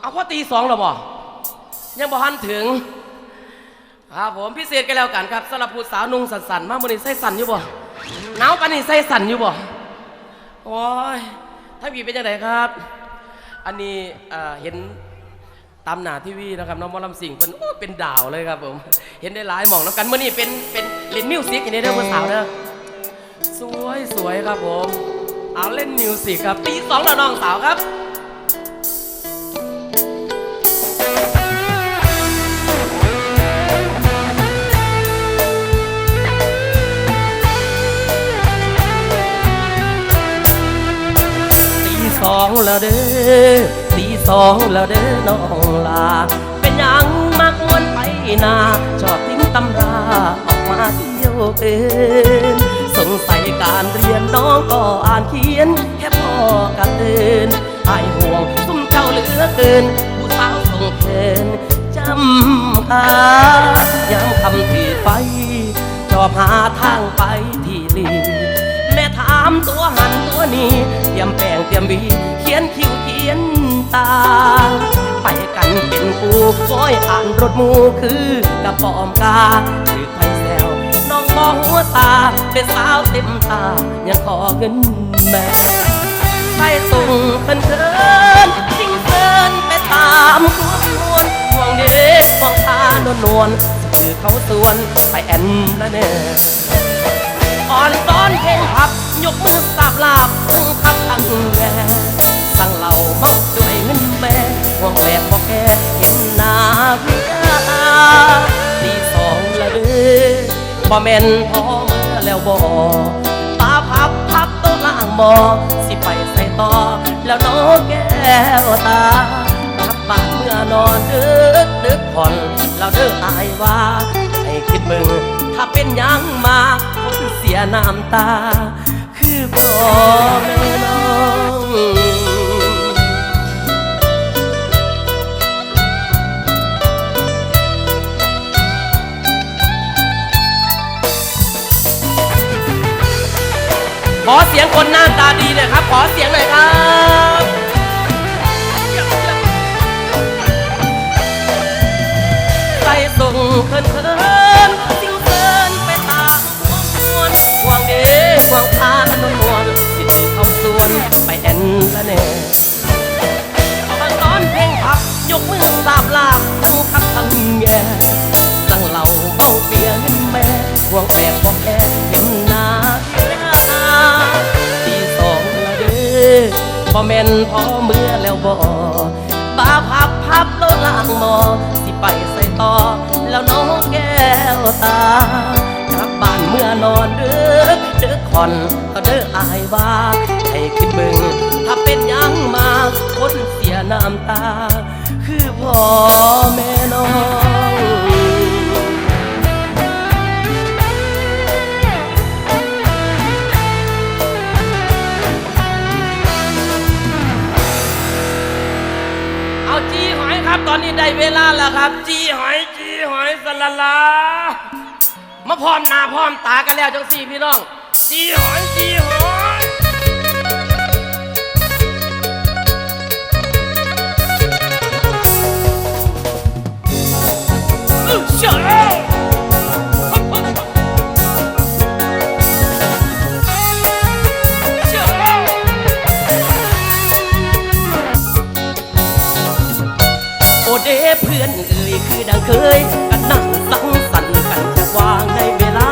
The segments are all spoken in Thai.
เอาพ่อตีสองแล้วบ่ยังบ่ทันถึง ครับผมพิเศษกันแล้วกันครับสำหรับผู้สาวนุ่งสันๆมามื้อนี้ใส่สันอยู่บ่หนาวปานนี้ใส่สันอยู่บ่โอ้ยถ้านพี่เป็นจังไดครับ อันนี้เห็นตามหน้าทีวีนะครับน้องมอลำสิงเพิ่นเป็นดาวเลยครับผม เห็นได้หลายหมองน้ำกันเมื่อนี้เป็นเป็นเล่นมิวสิกอย่างนี้เด้อผู้สาวเด้อสวยสวยครับผม เอาเล่นมิวสิกครับตีสองแล้วน้องสาวครับ องแล้วเด้อตีสองแล้วเด้อน้องลา เป็นยังมักวนไปนาชอบทิ้งตำราออกมาเที่ยวเป็นสงสัยการเรียนน้องก็อ่านเขียน แค่พอกับเดินอายห่วงซุ่มเจ้าเหลือเกิน ผู้สาวส่งเพนจำคายามคำที่ไปชอบหาทางไปที่ลีแม่ถามตัวหันตัวนี้เตรียมแป้ งเตรียมบีเขียนคิ้วเขียนตา ไปกันเป็นกูก้อยอ่านรถมูคือกระปอมกาถือไข่แซวน้องมองหัวตา เป็นสาวเต็มตา ยังขอเงินแม่ไปส่งเพิ่นเคินสิ่งเพิ่นไปตามควงนวลห่วงเด็กมองตานวลนวลคือเขาสวนไปแอนละเน่อ่อนซ้อนเพลงผับ ยกมือสาบลาบ บ่แม่นพอเมื่อแล้วบ่ตาพับพับโต๊ะล่างหมอสิไปใส่ต่อ แล้วน้องแก้วตากลับบ้านเมื่อนอนดึกดึกผ่อนแล้วเด้ออายว่าให้คิดมึง ถ้าเป็นยังมาคนเสียน้ำตา คือพ่อแม่น้อง อเสียงคนหน้าตาดีหน่อยครับ ขอเสียงหน่อยครับ ใส่ส่งเคินเคินสิ่งเคินไปตามห่วงนวลห่วงเดห่วงพานนวลนวลสิถือเข้าสวนไปแอนละแน่บางตอนเพลงผับยกมือสาบลาบทั้งคับทั้งแย่สั่งเหล่าเมาเบียร์เงินแม่ห่วงแปลก บ่แม่นพอเมื่อแล้วบ่บาพับพับโลล่างมอสิไปใส่ต่อ แล้วน้องแก้วตากลับบ้านเมื่อนอนเด้อเด้อคอนก็เด้ออายว่าให้คิดเบิ่งถ้าเป็นยังมาคนเสียน้ำตา คือพ่อแม่น้อง ได้เวลาแล้วครับ จีหอยจีหอยสละลามาพร้อมหน้าพร้อมตากันแล้วจังสี่พี่น้อง จีหอยจีหอย พื่อนเอ่ยคือดังเคยกันนั่งสังสรรค์กันจะวางในเวลา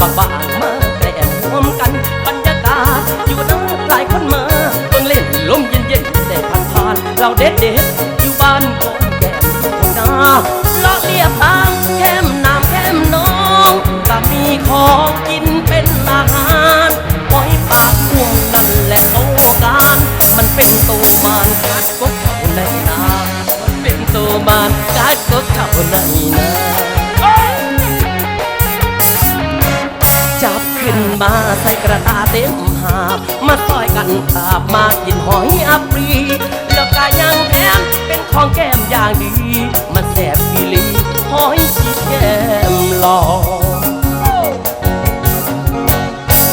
บางบางมาแกล้มร่วมกันบรรยากาศอยู่นะหลายคนมาเบิ่งเล่นลมเย็นเย็นๆได้ผ่านผ่านๆเราเด็ดเด็ดๆอยู่บ้านก่อนแก้มนาเลาะเลียบทางแก้มน้ำแก้มน้องก็มีของกินเป็นอาหารหอยปากห่วงนั่นแหละโตการมันเป็นตัวมานกัดกบเขาในนามัน เป็นตัวมานกัดกบเขาในนาจับขึ้นมาใส่กระตาเต็มหาบมาซอยกันขาบมากินหอยอัปรีแล้วกายังแถมเป็นของแก้มอย่างดี มันแสบกีลีหอยชีแก้มหลอก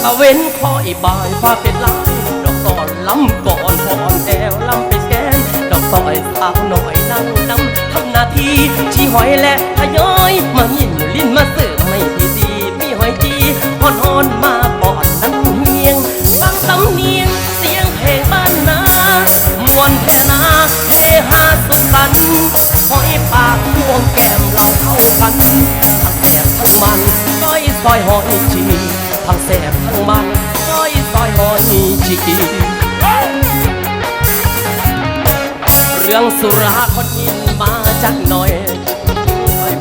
ตะเว้นคอยบ่ายฟ้าเป็นลายดอกตอนลำก่อนพอนแอวลำไปแกนดอกซอยสาวหน่อยนั่งนำทำ นาทีชี้หอยและทยอยมาหินลิ้นมาเสิร์ฟไม่ดีดีมีหอยจีฮอนฮอนมาก่อนนั่งเฮียงฟังสำเนียงเสียงเพลงบ้านนามวนแท่นาเฮฮาสุขสันหอยปากพวงแก้มเราเข้ากันทั้งแสบทั้งมันก้อยซอยหอยจีทั้งแสบทั้งมันก้อยซอยหอยจี เรื่องสุราคนยินมาจักหน่อย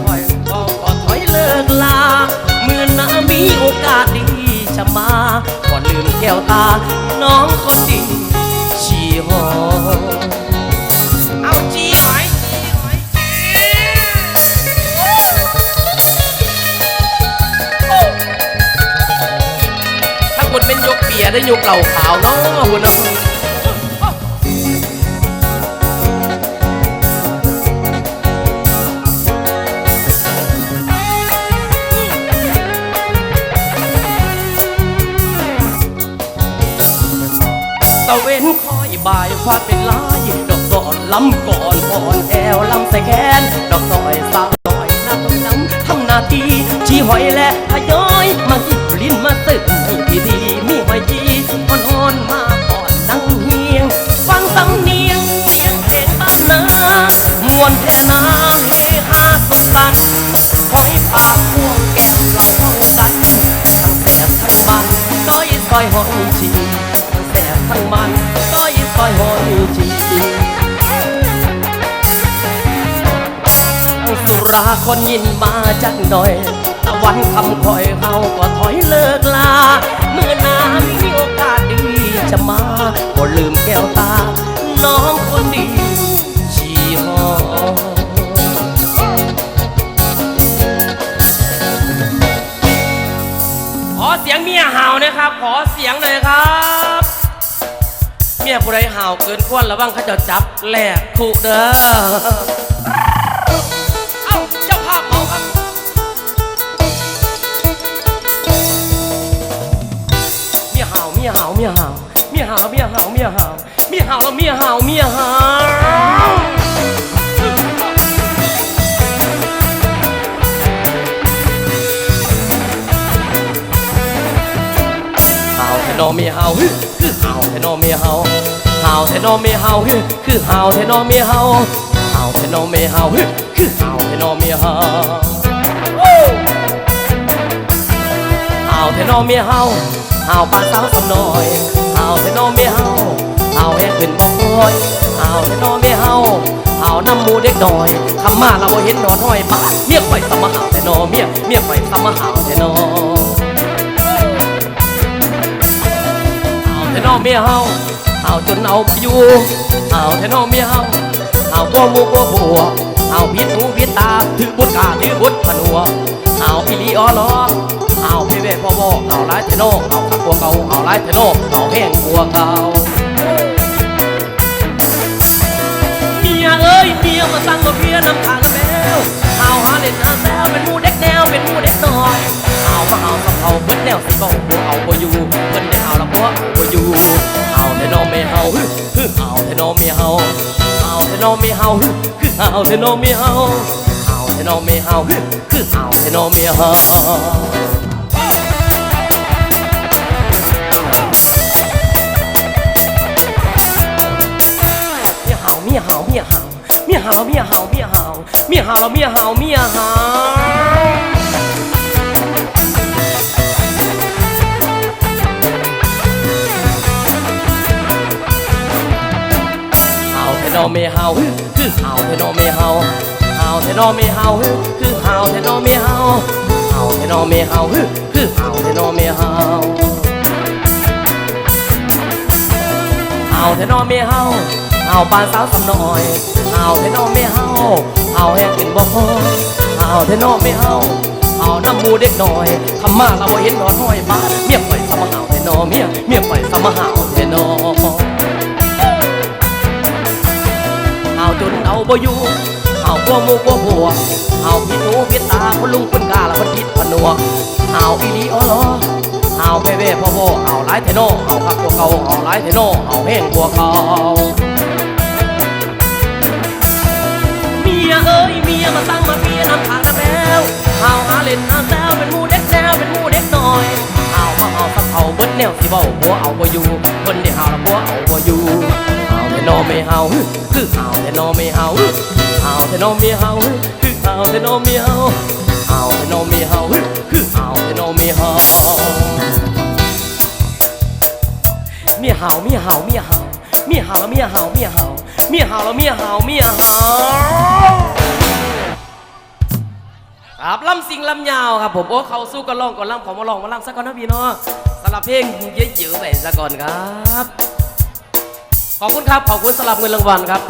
ค่อยๆก็ก็ถอยเลิกลา เมื่อน้ามีโอกาสดีจะมาก็ลืมแก้วตา น้องคนดีชีหอเอาจีหอยจีหอยจีถ้าคุณเป็นยกเบียร์ได้ยกเหล่าขาวเนาะคุณนะคุณะเว้นคอยบ่ายฟาดเป็นลายดอกสอนลำก่อนอ่อนแอวลำใส่แขนดอกซอยสาวซอยน้ำน้ำทำหน้าที่ชี้หอยและพยอ จีทั้งสุราคนยินมาจักหน่อยตะวันคำคอยเฮาก็ถอยเลิกลา เมื่อหนามีโอกาสดีจะมาก็ลืมแก้วตา น้องคนดีชีหอขอเสียงเมียเห่านะครับ ขอเสียงหน่อยครับ ยผู้ใดเห่าเกินควรระวังเขาจะจับแหลกคุเด้อเอ้าเจ้าภาพเมาครับเมียเห่าเมียเห่าเมียเห่าเมียเห่าเมียเห่าเมียเห่าเมียเห่าแล้วเมียเห่าเมียเห่าเห่าแทนอเมียเห่าฮึคือเห่าแทนอเมียเห่าเห่าแทนอเมียเห่าฮึคือเห่าแทนอเมียเห่าเห่าแทนอเมียเห่าฮึคือเห่าแทนอเมียเห่าเห่าแทนอเมียเห่าเห่าปลาสาวสำน้อยเห่าแทนอเมียเห่าเห่าแห้งขึ้นบ่อยเห่าแทนอเมียเห่าเห่าน้ำมูเด็กน้อยคำมาเราบ่เห็นนอนห้อยบ้านเมียข่อยสมาเห่าแทนอเมียเมียข่อยสมาเห่าแทนอ น้องเมียเฮาเอาจนเอาอยู่เอาแต่น้องเมียเฮาเอากลัวมูกลัวผัวเอาพิษหูพิษตาถือบุญกาถือบุญผนัวเอาพี่ลีอ้อล้อเอาพี่เวพ่อบอกเอาไล่เทโนเอาขับกลัวเก่าเอาไล่เทโนเอาแห้งกลัวเก่าเมียเอ้ยเมียมาสั่งมาเพียน้ำทางแล้ว เอาหาเล่นหาแซวเป็นมูเด็กแนวเป็นมูเด็กน้อย เอามาเอากับเขาเบิดแนวสิบอกบ่เอาบ่อยู่เพิ่นได้เอาแล้วบ่บ่อยู่เอาแต่น้องไม่เฮาฮึฮึเอาแต่น้องไม่เฮาเอาแต่น้องไม่เฮาฮึคือเอาแต่น้องไม่เฮาเอาแต่น้องไม่เฮาฮึคือเอาแต่น้องไม่เฮาเมียเฮาเมียเฮาเมียเฮาเมียเฮาเมียเฮา เมียเฮาเมียเฮาวเมียเฮาเมียเฮาเฮาเทนอเมเฮาฮึคือเฮาเทนอเมเฮาเฮาเทนอเมเฮาฮึคือเฮาเทนอเมเฮาเฮาเทนอเมเฮาฮึคือเฮาเทนอเมเฮาเฮาเทนอเมเฮาเฮาปานสาวสำน้อยเฮาเทนอเมเฮา เฮาแห้งขึ้นบ่พอเฮาเทนอเมเฮาเฮาน้ำมูเด็กน้อยคำมาเราบ่เห็นนอนห้อยบ้านเมียปล่อยสมหาวเทนอเมียเมียปล่อยสมหาวเทนอเอาจนเอาบ่อยู่เอากลัวมูกลัวผัวเอาพี่หนูพี่ตาคนลุงคนกาละคนพิษพนัวเอาอีดีอ้อล้อเอาเว่เว่พ่อพ่อเอาหลายเทโนเอาคักกว่าเก่าเอาหลายเทโนเอาแห้งกว่าเก่า เมียมาตั้งมาเปียน้ำขางน้ำแล้วเฮาหาเล่นน้ำแซวเป็นหมูเด็กแนวเป็นหมูเด็กหน้อยเฮามาเอาสับเฮาเบิ้แนวสิเบาหัวเอาบ่อยู่เพิ่นได้เฮาล้วหัวเอาบ่อยู่เฮาแต่นอไม่เฮาคือเฮาแต่นอไม่เฮาเฮาแต่นอไม่เฮาคือเฮาแต่นอไม่เฮาเฮาแต่นอไม่เฮาคือเฮาแต่นอไม่เฮาเมียเห่าเมียเห่าเมียเห่าเมียเห่าเมียเห่าเมียเห่า มียเห่าแล้วเมียเห่าเมียเห่าครับลำสิงลำยาวครับผมโอ้เขาสู้กันล่องก่อนลำขอมาลองมาลำสักก่อนนะพี่เนาะสำหรับเพลงเยอะๆไปสักก่อนครับ ขอบคุณครับขอบคุณสำหรับเงินรางวัลครับ